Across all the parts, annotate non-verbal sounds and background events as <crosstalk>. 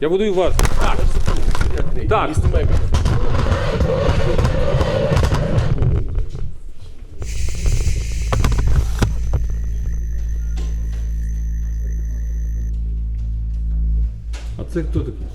Я буду і вас. Так. Так. А це хто такий?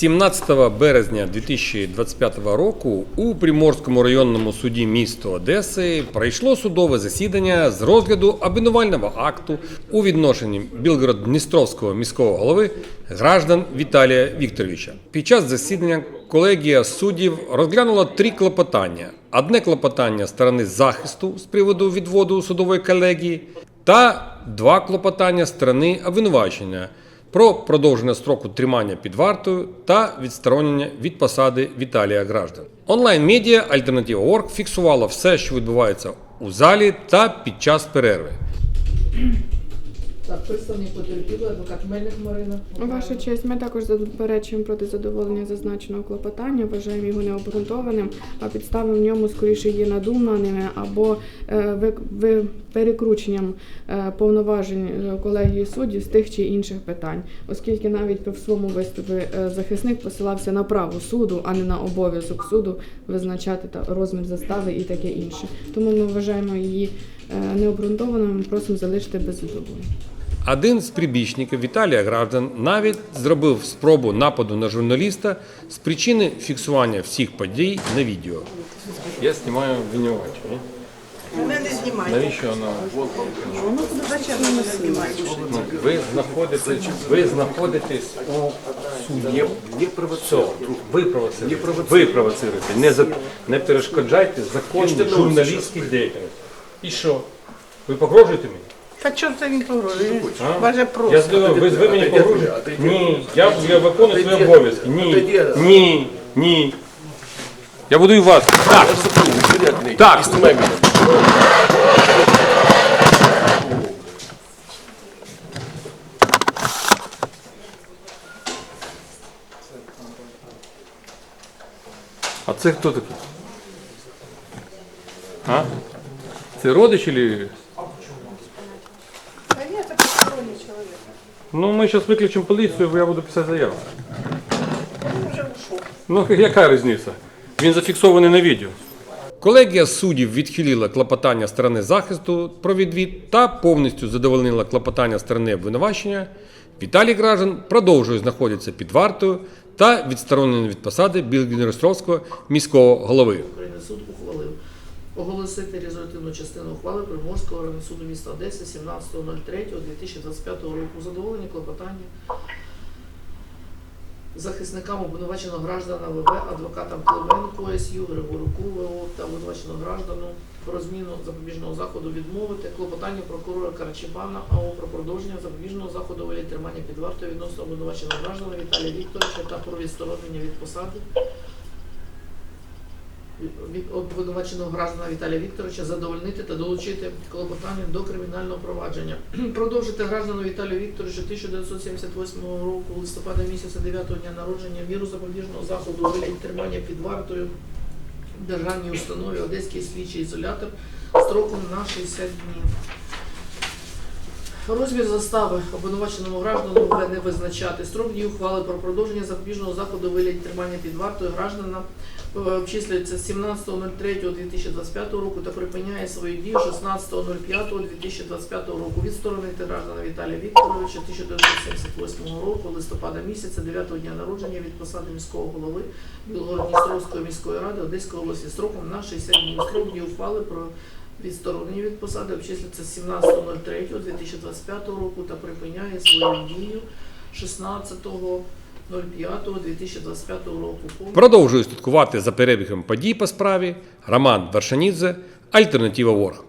17 березня 2025 року у Приморському районному суді міста Одеси пройшло судове засідання з розгляду обвинувального акту у відношенні Білгород-Дністровського міського голови граждан Віталія Вікторовича. Під час засідання колегія суддів розглянула три клопотання: одне клопотання сторони захисту з приводу відводу судової колегії та два клопотання сторони обвинувачення про продовження строку тримання під вартою та відсторонення від посади Віталія Граждан. Онлайн-медіа Альтернатива.орг фіксувала все, що відбувається у залі та під час перерви. Так, представник потерпілий, адвокат Мельник Марина. Ваша честь, ми також заперечуємо проти задоволення зазначеного клопотання, вважаємо його необґрунтованим, а підстави в ньому скоріше є надуманими або е, ви, ви- перекрученням е, повноважень е, колегії суддів з тих чи інших питань, оскільки навіть в своєму виступі захисник посилався на право суду, а не на обов'язок суду визначати та розмір застави і таке інше. Тому ми вважаємо її необґрунтованою. Ми просимо залишити без задоволення. Один з прибічників Віталія Граждан навіть зробив спробу нападу на журналіста з причини фіксування всіх подій на відео. Я знімаю обвинувачення. Не знімайте. Навіщо вона? Зачем мене знімаєте? Ну, ви знаходитесь, ви знаходитесь у суді. Не провоцируй. Ви провоцируєте. Ви провоцируєте. Не, за, не перешкоджайте законній журналістській діяльності. І що? Ви погрожуєте мені? Та чого це він погрожує? А? Важе Я просто. здаю, ви, ви мені погрожуєте? Ні, я, я виконую свої обов'язки. Ні, ні, ні. Я буду і вас. Так, Так. А це хто такий? А? Це родич или... Та ні, це посторонній чоловік. Ну, ми зараз виключимо поліцію, бо я буду писати заяву. Він вже. Ну, яка різниця? Він зафіксований на відео. Колегія суддів відхилила клопотання сторони захисту про відвід та повністю задовольнила клопотання сторони обвинувачення. Віталій Граждан продовжує знаходитися під вартою та відсторонений від посади Білгенеростровського міського голови. Оголосити результативну частину ухвали Приморського районного суду міста Одеси 17.03.2025 року. Задоволені клопотання захисникам обвинуваченого граждана ВВ, адвокатам Клименко СЮ, Григоруку ВО та обвинуваченого граждану про зміну запобіжного заходу відмовити клопотання прокурора Карачебана АО про продовження запобіжного заходу вигляді тримання під вартою відносно обвинуваченого граждана Віталія Вікторовича та про відсторонення від посади від обвинуваченого граждана Віталія Вікторовича задовольнити та долучити клопотання до кримінального провадження. <clears throat> Продовжити граждану Віталію Вікторовичу 1978 року листопада місяця 9-го дня народження міру запобіжного заходу у вигляді тримання під вартою в державній установі Одеський слідчий ізолятор строком на 60 днів. Розмір застави обвинуваченому граждану ВВ не визначати. Строк дії ухвали про продовження запобіжного заходу у вигляді тримання під вартою граждана обчислюється з 17.03.2025 року та припиняє свою дію 16.05.2025 року. Відсторонити граждана Віталія Вікторовича 1978 року, листопада місяця, 9 дня народження від посади міського голови Білгород-Дністровської міської ради Одеської області строком на 60 днів. Строк дії ухвали про відсторонення від посади обчислюється з 17.03.2025 року та припиняє свою дію 16.05.2025 року. продовжую слідкувати за перебігом подій по справі Роман Вершанідзе, Альтернатива Ворг.